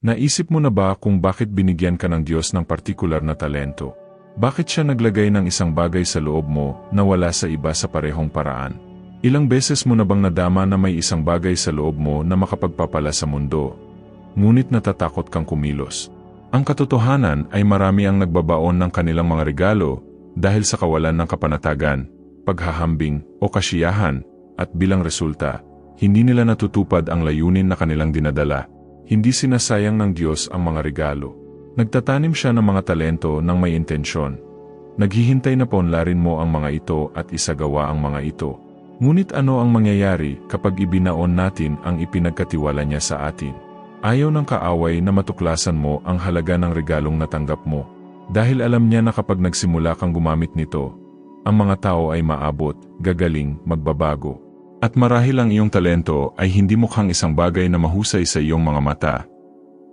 Naisip mo na ba kung bakit binigyan ka ng Diyos ng partikular na talento? Bakit siya naglagay ng isang bagay sa loob mo na wala sa iba sa parehong paraan? Ilang beses mo na bang nadama na may isang bagay sa loob mo na makapagpapala sa mundo? Ngunit natatakot kang kumilos. Ang katotohanan ay marami ang nagbabaon ng kanilang mga regalo dahil sa kawalan ng kapanatagan, paghahambing o kasiyahan at bilang resulta, hindi nila natutupad ang layunin na kanilang dinadala. Hindi sinasayang ng Diyos ang mga regalo. Nagtatanim siya ng mga talento ng may intensyon. Naghihintay na paunlarin mo ang mga ito at isagawa ang mga ito. Ngunit ano ang mangyayari kapag ibinaon natin ang ipinagkatiwala niya sa atin? Ayaw ng kaaway na matuklasan mo ang halaga ng regalong natanggap mo. Dahil alam niya na kapag nagsimula kang gumamit nito, ang mga tao ay maabot, gagaling, magbabago. At marahil ang iyong talento ay hindi mukhang isang bagay na mahusay sa iyong mga mata.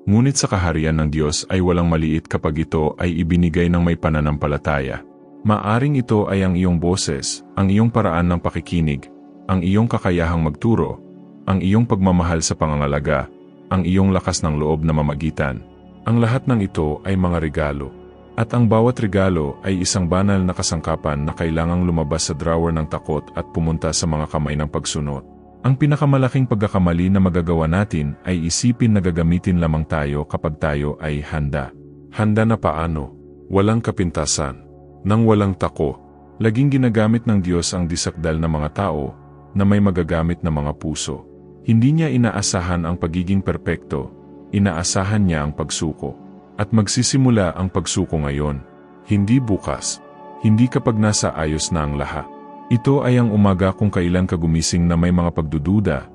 Ngunit sa kaharian ng Diyos ay walang maliit kapag ito ay ibinigay ng may pananampalataya. Maaring ito ay ang iyong boses, ang iyong paraan ng pakikinig, ang iyong kakayahang magturo, ang iyong pagmamahal sa pangangalaga, ang iyong lakas ng loob na mamagitan. Ang lahat ng ito ay mga regalo. At ang bawat regalo ay isang banal na kasangkapan na kailangang lumabas sa drawer ng takot at pumunta sa mga kamay ng pagsunod. Ang pinakamalaking pagkakamali na magagawa natin ay isipin na gagamitin lamang tayo kapag tayo ay handa. Handa na paano? Walang kapintasan. Nang walang tako, laging ginagamit ng Diyos ang disakdal ng mga tao na may magagamit na mga puso. Hindi niya inaasahan ang pagiging perpekto, inaasahan niya ang pagsuko. At magsisimula ang pagsuko ngayon, hindi bukas, hindi kapag nasa ayos na ang lahat. Ito ay ang umaga kung kailan ka gumising na may mga pagdududa,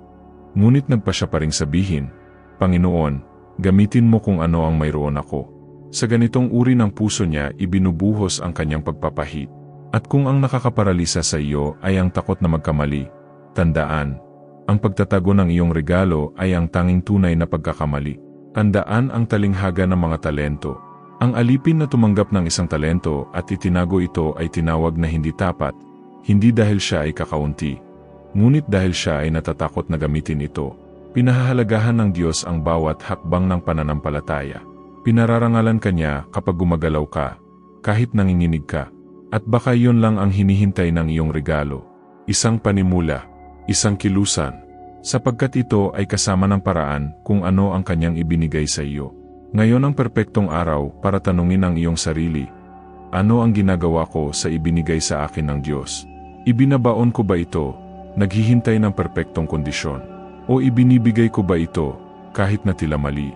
ngunit nagpa siya pa ring sabihin, Panginoon, gamitin mo kung ano ang mayroon ako. Sa ganitong uri ng puso niya ibinubuhos ang kanyang pagpapahit. At kung ang nakakaparalisa sa iyo ay ang takot na magkamali, tandaan, ang pagtatago ng iyong regalo ay ang tanging tunay na pagkakamali. Tandaan ang talinghaga ng mga talento. Ang alipin na tumanggap ng isang talento at itinago ito ay tinawag na hindi tapat, hindi dahil siya ay kakaunti, ngunit dahil siya ay natatakot na gamitin ito. Pinahahalagahan ng Diyos ang bawat hakbang ng pananampalataya. Pinararangalan ka kapag gumagalaw ka, kahit nanginginig ka. At baka iyon lang ang hinihintay ng iyong regalo. Isang panimula, isang kilusan, sapagkat ito ay kasama ng paraan kung ano ang kanyang ibinigay sa iyo. Ngayon ang perpektong araw para tanungin ang iyong sarili, ano ang ginagawa ko sa ibinigay sa akin ng Diyos? Ibinabaon ko ba ito, naghihintay ng perpektong kondisyon? O ibinibigay ko ba ito, kahit na tila mali?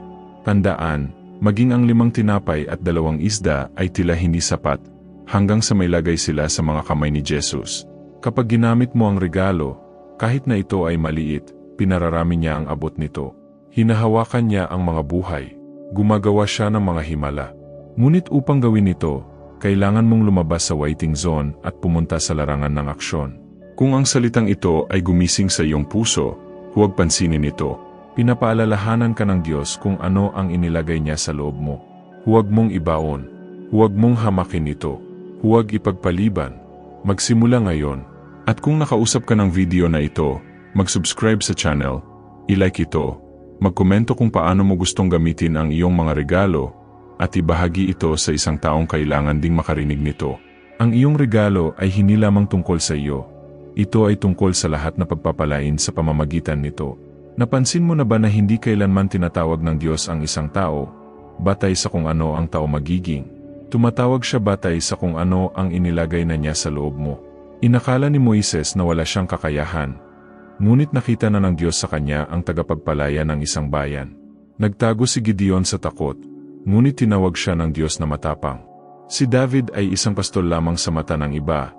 Tandaan, maging ang limang tinapay at dalawang isda ay tila hindi sapat, hanggang sa may lagay sila sa mga kamay ni Jesus. Kapag ginamit mo ang regalo, kahit na ito ay maliit, pinararami niya ang abot nito. Hinahawakan niya ang mga buhay. Gumagawa siya ng mga himala. Ngunit upang gawin ito, kailangan mong lumabas sa waiting zone at pumunta sa larangan ng aksyon. Kung ang salitang ito ay gumising sa iyong puso, huwag pansinin ito. Pinapaalalahanan ka ng Diyos kung ano ang inilagay niya sa loob mo. Huwag mong ibaon. Huwag mong hamakin ito. Huwag ipagpaliban. Magsimula ngayon. At kung nakausap ka ng video na ito, mag-subscribe sa channel, i-like ito, magkomento kung paano mo gustong gamitin ang iyong mga regalo, at ibahagi ito sa isang taong kailangan ding makarinig nito. Ang iyong regalo ay hindi lamang tungkol sa iyo. Ito ay tungkol sa lahat na pagpapalain sa pamamagitan nito. Napansin mo na ba na hindi kailanman tinatawag ng Diyos ang isang tao, batay sa kung ano ang tao magiging? Tumatawag siya batay sa kung ano ang inilagay na niya sa loob mo. Inakala ni Moises na wala siyang kakayahan, Ngunit nakita na ng Diyos sa kanya ang tagapagpalaya ng isang bayan. Nagtago si Gideon sa takot, ngunit tinawag siya ng Diyos na matapang. Si David ay isang pastol lamang sa mata ng iba,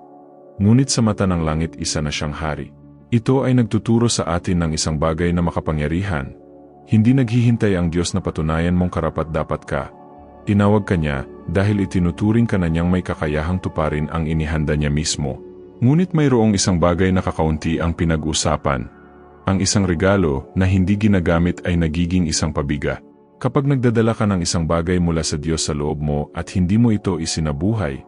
ngunit sa mata ng langit isa na siyang hari. Ito ay nagtuturo sa atin ng isang bagay na makapangyarihan. Hindi naghihintay ang Diyos na patunayan mong karapat-dapat ka. Tinawag ka niya dahil itinuturing ka na niyang may kakayahang tuparin ang inihanda niya mismo. Ngunit mayroong isang bagay na kakaunti ang pinag-usapan. Ang isang regalo na hindi ginagamit ay nagiging isang pabiga. Kapag nagdadala ka ng isang bagay mula sa Diyos sa loob mo at hindi mo ito isinabuhay,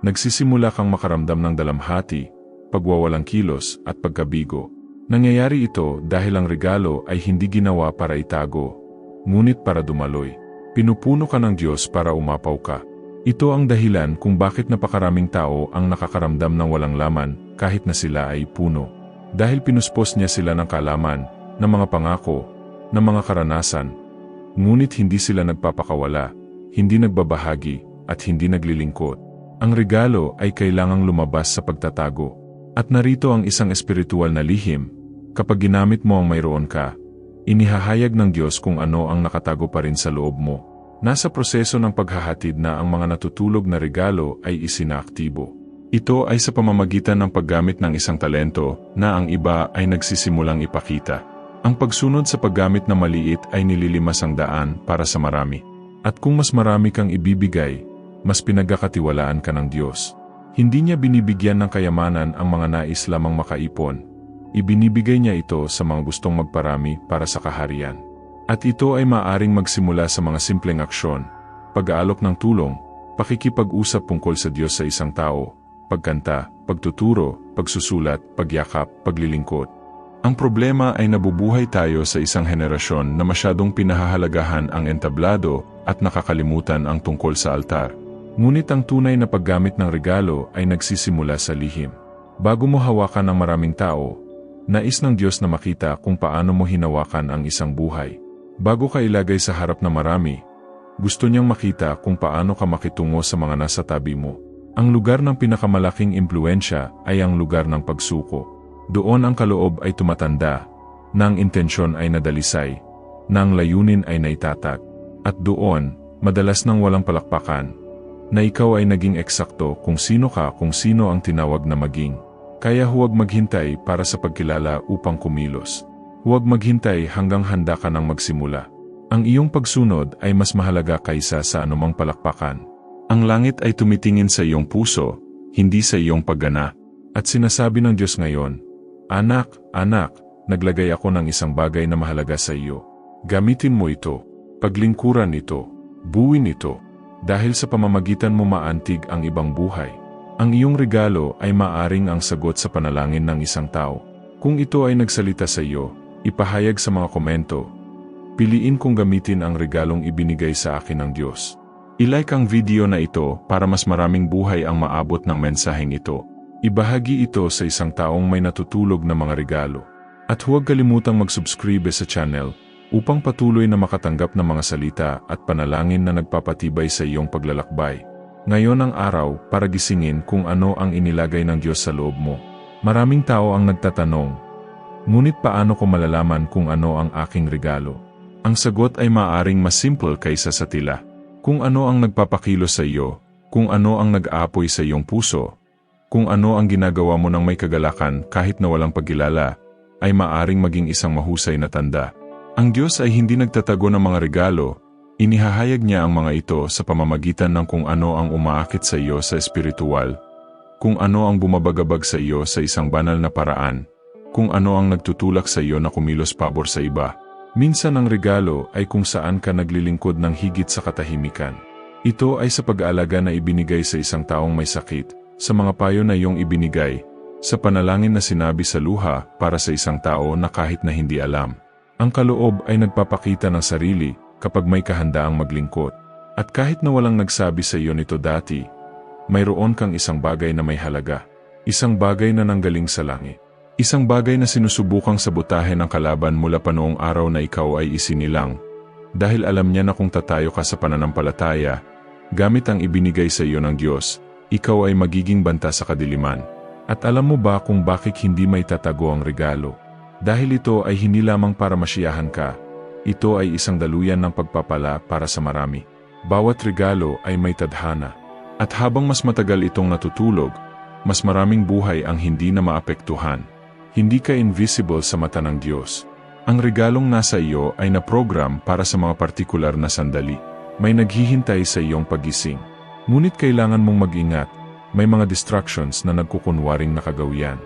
nagsisimula kang makaramdam ng dalamhati, pagwawalang kilos at pagkabigo. Nangyayari ito dahil ang regalo ay hindi ginawa para itago, ngunit para dumaloy. Pinupuno ka ng Diyos para umapaw ka. Ito ang dahilan kung bakit napakaraming tao ang nakakaramdam ng walang laman kahit na sila ay puno. Dahil pinuspos niya sila ng kalaman, ng mga pangako, ng mga karanasan. Ngunit hindi sila nagpapakawala, hindi nagbabahagi, at hindi naglilingkod. Ang regalo ay kailangang lumabas sa pagtatago. At narito ang isang espiritual na lihim, kapag ginamit mo ang mayroon ka, inihahayag ng Diyos kung ano ang nakatago pa rin sa loob mo. Nasa proseso ng paghahatid na ang mga natutulog na regalo ay isinaaktibo. Ito ay sa pamamagitan ng paggamit ng isang talento na ang iba ay nagsisimulang ipakita. Ang pagsunod sa paggamit na maliit ay nililimas ang daan para sa marami. At kung mas marami kang ibibigay, mas pinagkakatiwalaan ka ng Diyos. Hindi niya binibigyan ng kayamanan ang mga nais lamang makaipon. Ibinibigay niya ito sa mga gustong magparami para sa kaharian. At ito ay maaring magsimula sa mga simpleng aksyon, pag-aalok ng tulong, pakikipag-usap tungkol sa Diyos sa isang tao, pagkanta, pagtuturo, pagsusulat, pagyakap, paglilingkod. Ang problema ay nabubuhay tayo sa isang henerasyon na masyadong pinahahalagahan ang entablado at nakakalimutan ang tungkol sa altar. Ngunit ang tunay na paggamit ng regalo ay nagsisimula sa lihim. Bago mo hawakan ng maraming tao, nais ng Diyos na makita kung paano mo hinawakan ang isang buhay. Bago ka ilagay sa harap ng marami, gusto niyang makita kung paano ka makitungo sa mga nasa tabi mo. Ang lugar ng pinakamalaking impluensya ay ang lugar ng pagsuko. Doon ang kaloob ay tumatanda, nang intensyon ay nadalisay, nang layunin ay naitatag. At doon, madalas nang walang palakpakan, na ikaw ay naging eksakto kung sino ka kung sino ang tinawag na maging. Kaya huwag maghintay para sa pagkilala upang kumilos. Huwag maghintay hanggang handa ka nang magsimula. Ang iyong pagsunod ay mas mahalaga kaysa sa anumang palakpakan. Ang langit ay tumitingin sa iyong puso, hindi sa iyong paggana. At sinasabi ng Diyos ngayon, Anak, anak, naglagay ako ng isang bagay na mahalaga sa iyo. Gamitin mo ito, paglingkuran ito, buwin ito, dahil sa pamamagitan mo maantig ang ibang buhay. Ang iyong regalo ay maaring ang sagot sa panalangin ng isang tao. Kung ito ay nagsalita sa iyo, Ipahayag sa mga komento. Piliin kong gamitin ang regalong ibinigay sa akin ng Diyos. I-like ang video na ito para mas maraming buhay ang maabot ng mensaheng ito. Ibahagi ito sa isang taong may natutulog na mga regalo. At huwag kalimutang mag-subscribe sa channel upang patuloy na makatanggap ng mga salita at panalangin na nagpapatibay sa iyong paglalakbay. Ngayon ang araw para gisingin kung ano ang inilagay ng Diyos sa loob mo. Maraming tao ang nagtatanong, Ngunit paano ko malalaman kung ano ang aking regalo? Ang sagot ay maaring mas simple kaysa sa tila. Kung ano ang nagpapakilos sa iyo, kung ano ang nag-aapoy sa iyong puso, kung ano ang ginagawa mo ng may kagalakan kahit na walang pagkilala, ay maaring maging isang mahusay na tanda. Ang Diyos ay hindi nagtatago ng mga regalo, inihahayag niya ang mga ito sa pamamagitan ng kung ano ang umaakit sa iyo sa espiritual, kung ano ang bumabagabag sa iyo sa isang banal na paraan, kung ano ang nagtutulak sa iyo na kumilos pabor sa iba. Minsan ang regalo ay kung saan ka naglilingkod ng higit sa katahimikan. Ito ay sa pag-aalaga na ibinigay sa isang taong may sakit, sa mga payo na iyong ibinigay, sa panalangin na sinabi sa luha para sa isang tao na kahit na hindi alam. Ang kaloob ay nagpapakita ng sarili kapag may kahandaang maglingkod. At kahit na walang nagsabi sa iyo nito dati, mayroon kang isang bagay na may halaga. Isang bagay na nanggaling sa langit. Isang bagay na sinusubukang sabotahin ng kalaban mula pa noong araw na ikaw ay isinilang. Dahil alam niya na kung tatayo ka sa pananampalataya, gamit ang ibinigay sa iyo ng Diyos, ikaw ay magiging banta sa kadiliman. At alam mo ba kung bakit hindi may tatago ang regalo? Dahil ito ay hindi lamang para masiyahan ka, ito ay isang daluyan ng pagpapala para sa marami. Bawat regalo ay may tadhana. At habang mas matagal itong natutulog, mas maraming buhay ang hindi na maapektuhan. Hindi ka invisible sa mata ng Diyos. Ang regalong nasa iyo ay na-program para sa mga partikular na sandali. May naghihintay sa iyong pagising. Ngunit kailangan mong mag-ingat. May mga distractions na nagkukunwaring nakagawian.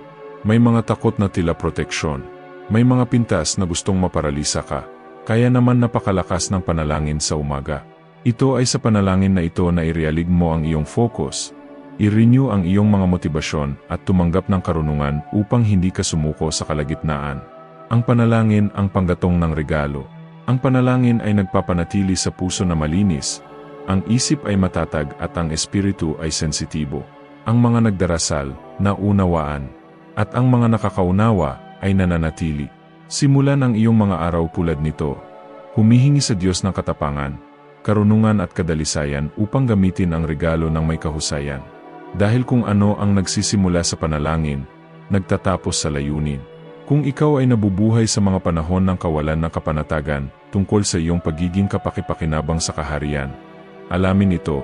May mga takot na tila proteksyon. May mga pintas na gustong maparalisa ka. Kaya naman napakalakas ng panalangin sa umaga. Ito ay sa panalangin na ito na irealig mo ang iyong focus, I-renew ang iyong mga motibasyon at tumanggap ng karunungan upang hindi ka sumuko sa kalagitnaan. Ang panalangin ang panggatong ng regalo. Ang panalangin ay nagpapanatili sa puso na malinis, ang isip ay matatag at ang espiritu ay sensitibo. Ang mga nagdarasal, naunawaan, at ang mga nakakaunawa ay nananatili. Simulan ang iyong mga araw tulad nito. Humihingi sa Diyos ng katapangan, karunungan at kadalisayan upang gamitin ang regalo ng may kahusayan. Dahil kung ano ang nagsisimula sa panalangin, nagtatapos sa layunin. Kung ikaw ay nabubuhay sa mga panahon ng kawalan ng kapanatagan tungkol sa iyong pagiging kapakipakinabang sa kaharian, alamin ito,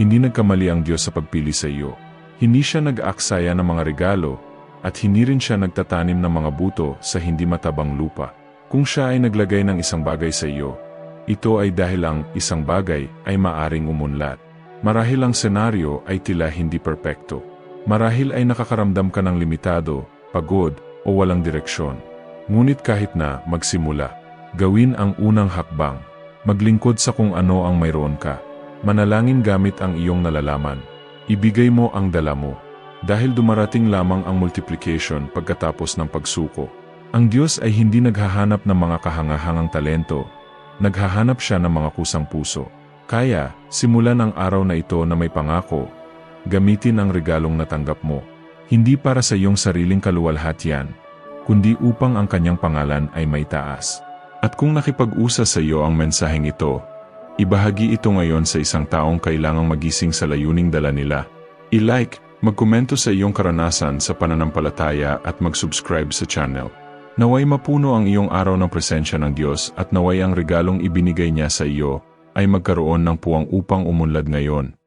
hindi nagkamali ang Diyos sa pagpili sa iyo. Hindi siya nag-aaksaya ng mga regalo, at hindi rin siya nagtatanim ng mga buto sa hindi matabang lupa. Kung siya ay naglagay ng isang bagay sa iyo, ito ay dahil ang isang bagay ay maaring umunlad. Marahil ang senaryo ay tila hindi perpekto. Marahil ay nakakaramdam ka ng limitado, pagod, o walang direksyon. Ngunit kahit na magsimula, gawin ang unang hakbang. Maglingkod sa kung ano ang mayroon ka. Manalangin gamit ang iyong nalalaman. Ibigay mo ang dala mo. Dahil dumarating lamang ang multiplication pagkatapos ng pagsuko. Ang Diyos ay hindi naghahanap ng mga kahangahangang talento. Naghahanap siya ng mga kusang puso. Kaya, simulan ang araw na ito na may pangako. Gamitin ang regalong natanggap mo. Hindi para sa iyong sariling kaluwalhatian, kundi upang ang kanyang pangalan ay may taas. At kung nakipag-usa sa iyo ang mensaheng ito, ibahagi ito ngayon sa isang taong kailangang magising sa layuning dala nila. I-like, magkomento sa iyong karanasan sa pananampalataya at mag-subscribe sa channel. Naway mapuno ang iyong araw ng presensya ng Diyos at naway ang regalong ibinigay niya sa iyo ay magkaroon ng puwang upang umunlad ngayon.